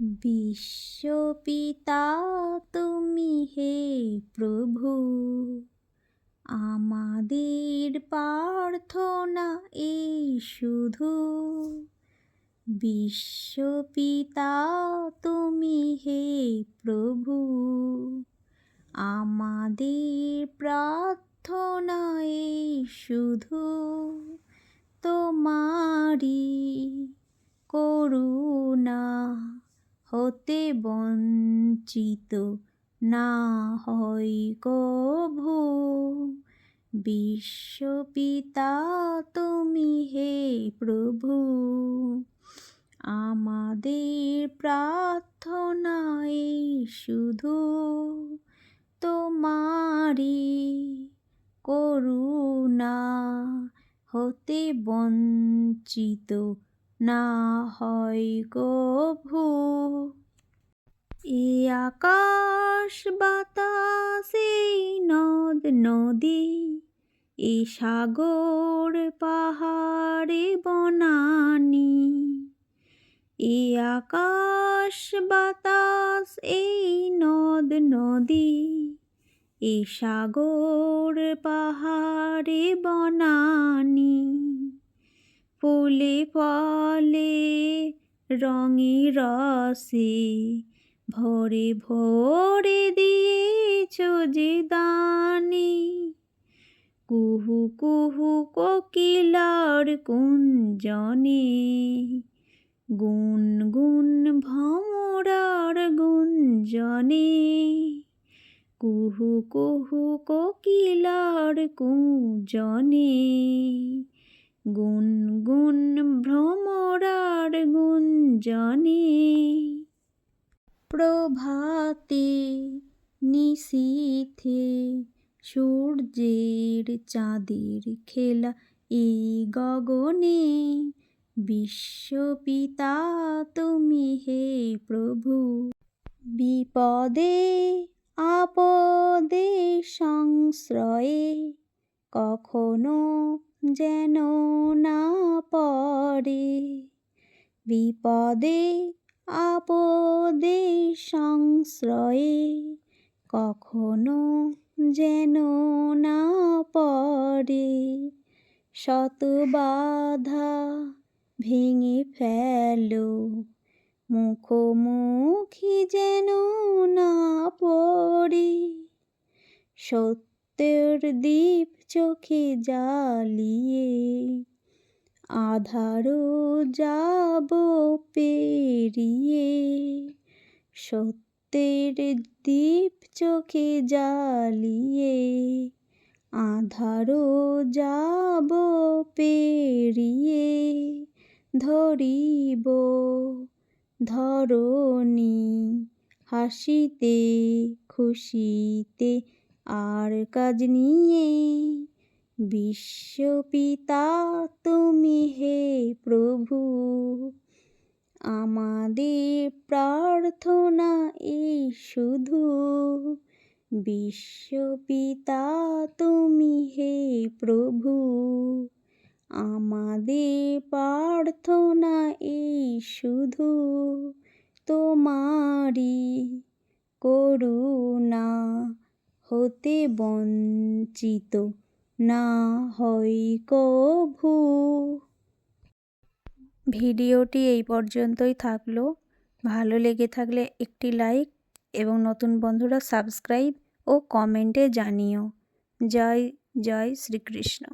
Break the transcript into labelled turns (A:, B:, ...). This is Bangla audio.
A: বিশ্বপিতা তুমি হে প্রভু। আমাদের প্রার্থনা এই শুধু। বিশ্বপিতা তুমি হে প্রভু। আমাদের প্রার্থনা এই শুধু। তোমারি করুণা হতে বঞ্চিত না হয় কভু। বিশ্বপিতা তুমি হে প্রভু, আমাদের প্রার্থনায় শুধু তোমারি করুণা হতে বঞ্চিত না হয় কভু। এ আকাশ বাতাস নদ নদী, এ সাগর পাহাড়ে বনানি। এ আকাশ বাতাস, এই নদ নদী, এ সাগর পাহাড়ে বনানি। ফুলে ফলে রঙে রসে ভরে ভরে দিয়েছ যে দানি। কুহু কুহু কোকিলার কুঞ্জনে গুন গুন ভমরার গুঞ্জনে কুহু কুহু কোকিলার কুঞ্জনে গুন গুন ভ্রমরার গুঞ্জনে প্রভাতে নিশীথে সূর্যের চাঁদের খেলা এই গগনে, বিশ্বপিতা তুমি হে প্রভু। বিপদে, আপদে, সংশ্রয়ে, কখনো যেন না পড়ে। বিপদে, আপদে সংশ্রয়ে কখনো যেন না পড়ে। শত বাধা ভেঙে ফেলো, মুখোমুখি যেন না পড়ে। সত্যের দ্বীপ চোখে জ্বালিয়ে আধারও যাব পেরিয়ে। সত্যের দ্বীপ চোখে জ্বালিয়ে আধারও যাব পেরিয়ে ধরিব ধরণী হাসিতে খুশিতে আর কাজ নিয়ে বিশ্বপিতা তুমি হে প্রভু। আমাদের প্রার্থনা এই শুধু, বিশ্বপিতা তুমি হে প্রভু। আমাদের প্রার্থনা এই শুধু তোমারি করুণা। হতে বঞ্চিত না হয় কভু। ভিডিওটি এই পর্যন্তই থাকল। ভালো লেগে থাকলে একটি লাইক এবং নতুন বন্ধুরা সাবস্ক্রাইব ও কমেন্টে জানিও। জয় জয় শ্রীকৃষ্ণ।